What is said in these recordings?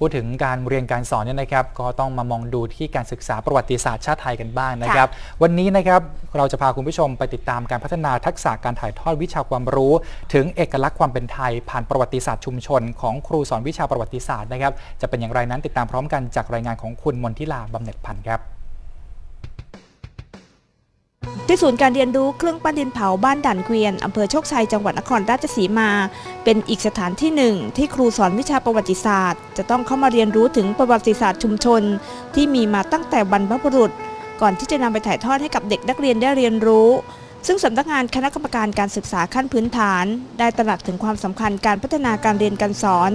พูดถึงการเรียนการสอนเนี่ยนะครับ ก็ต้องมามองดูที่การศึกษาประวัติศาสตร์ชาติไทยกันบ้างนะครับ วันนี้นะครับเราจะพาคุณผู้ชมไปติดตามการพัฒนาทักษะการถ่ายทอดวิชาความรู้ ถึงเอกลักษณ์ความเป็นไทย ผ่านประวัติศาสตร์ชุมชน ของครูสอนวิชาประวัติศาสตร์นะครับ จะเป็นอย่างไรนั้นติดตามพร้อมกันจากรายงานของคุณมนทิลาบำเหน็จพันธ์ครับ ที่ศูนย์การเรียนรู้เครื่องปั้นดินเผาบ้านด่านเกวียนอำเภอโชคชัยจังหวัดนครราชสีมา เป็นอีกสถานที่หนึ่ง ที่ครูสอนวิชาประวัติศาสตร์ จะต้องเข้ามาเรียนรู้ถึงประวัติศาสตร์ชุมชน ที่มีมาตั้งแต่บรรพบุรุษ ก่อนที่จะนำไปถ่ายทอดให้กับเด็กนักเรียนได้เรียนรู้ซึ่งสำนักงานคณะกรรมการการศึกษาขั้นพื้นฐาน ได้ตระหนักถึงความสำคัญการพัฒนาการเรียนการสอน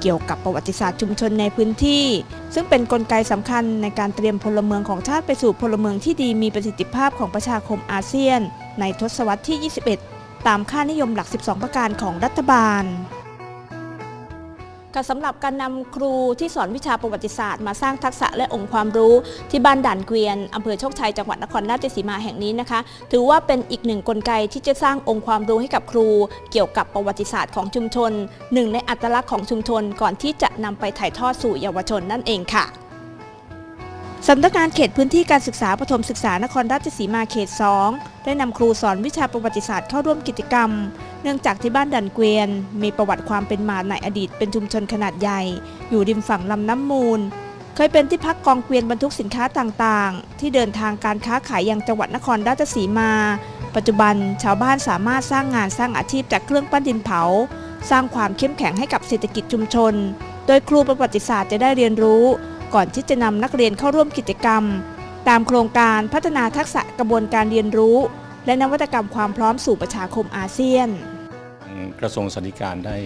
เกี่ยวกับประวัติศาสตร์ชุมชนในพื้นที่ ซึ่งเป็นนกลไกสำคัญในการเตรียมพลเมืองของชาติไปสู่พลเมืองที่ดีมีประสิทธิภาพของประชาคมอาเซียน ในทศวรรษที่ 21 ตามค่านิยมหลัก 12 ประการของรัฐบาล ก็สำหรับการนำครูที่สอนวิชาประวัติศาสตร์มาสร้างทักษะและองค์ความรู้ที่บ้านด่านเกวียนอำเภอโชคชัยจังหวัดนครราชสีมาแห่งนี้นะคะ ถือว่าเป็นอีกหนึ่งกลไกที่จะสร้างองค์ความรู้ให้กับครู เกี่ยวกับประวัติศาสตร์ของชุมชนหนึ่งในอัตลักษณ์ของชุมชนก่อนที่จะนำไปถ่ายทอดสู่เยาวชนนั่นเองค่ะสำนักงานเขตพื้นที่การศึกษาประถมศึกษานครราชสีมาเขต 2 ได้นำครูสอนวิชาประวัติศาสตร์เข้าร่วมกิจกรรม นื่องจากที่บ้านดันเกวียน มีประวัติความเป็นมาในอดีตเป็นชุมชนขนาดใหญ่ อยู่ริมฝั่งลำน้ำมูล เคยเป็นที่พักกองเกวียนบรรทุกสินค้าต่างๆ ที่เดินทางการค้าขายยังจังหวัดนครราชสีมา ปัจจุบันชาวบ้านสามารถสร้างงานสร้างอาชีพจากเครื่องปั้นดินเผา สร้างความเข้มแข็งให้กับเศรษฐกิจชุมชน โดยครูประวัติศาสตร์จะได้เรียนรู้ ก่อนที่จะนำนักเรียนเข้าร่วมกิจกรรม ตามโครงการพัฒนาทักษะกระบวนการเรียนรู้และนวัตกรรมความพร้อมสู่ประชาคมอาเซียน กระทรวงสาธการได้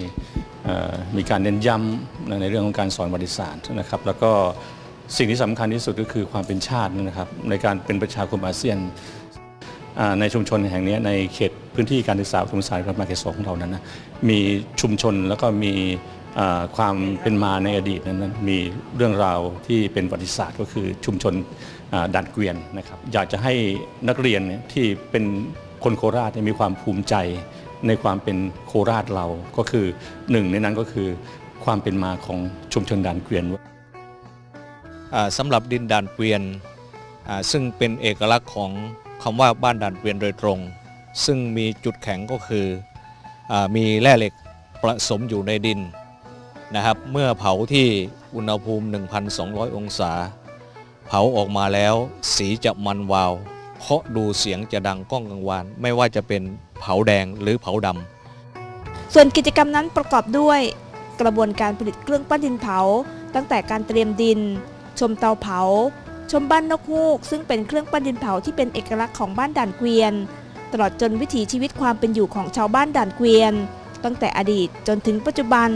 มีการเน้นย้ำในเรื่องของการสอนประวัติศาสตร์นะครับแล้วก็สิ่งที่สำคัญที่สุดก็คือความเป็นชาตินะครับในการเป็นประชาคมอาเซียนในชุมชนแห่งนี้ในเขตพื้นที่การศึกษาอุดมศึกษาประมาเขตสองของเรานั้นนะมีชุมชนแล้วก็มีความเป็นมาในอดีตนั้นมีเรื่องราวที่เป็นประวัติศาสตร์ก็คือชุมชนดันเกวียนนะครับอยากจะให้นักเรียนที่เป็นคนโคราชมีความภูมิใจ ในความเป็นโคราชเราก็คือหนึ่งในนั้นก็คือความเป็นมาของชุมชนด่านเกวียนสำหรับดินด่านเกวียนซึ่งเป็นเอกลักษณ์ของคำว่าบ้านด่านเกวียนโดยตรง ซึ่งมีจุดแข็งก็คืออมีแร่เหล็กผสมอยู่ในดินนะครับ เมื่อเผาที่อุณหภูมิ 1,200 องศา เผาออกมาแล้วสีจะมันวาวเคาะดูเสียงจะดังก้องกังวาน ไม่ว่าจะเป็น เผาแดงหรือเผาดำ ส่วนกิจกรรมนั้นประกอบด้วย กระบวนการผลิตเครื่องปั้นดินเผา ตั้งแต่การเตรียมดิน ชมเตาเผา ชมบ้านนกฮูก ซึ่งเป็นเครื่องปั้นดินเผาที่เป็นเอกลักษณ์ของบ้านด่านเกวียน ตลอดจนวิถีชีวิตความเป็นอยู่ของชาวบ้านด่านเกวียน ตั้งแต่อดีตจนถึงปัจจุบัน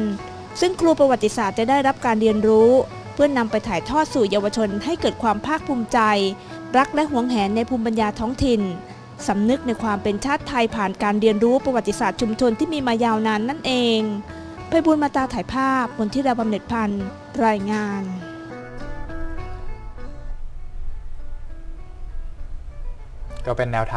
ซึ่งครูประวัติศาสตร์จะได้รับการเรียนรู้ เพื่อนนำไปถ่ายทอดสู่เยาวชนให้เกิดความภาคภูมิใจ รักและหวงแหนในภูมิปัญญาท้องถิ่น สำนึกในความเป็นชาติไทยผ่านการเรียนรู้ประวัติศาสตร์ชุมชนที่มีมายาวนานนั่นเองไพบุญมาตาถ่ายภาพบนที่ดาบำเหน็จพันธ์รายงานก็เป็นแนวทาง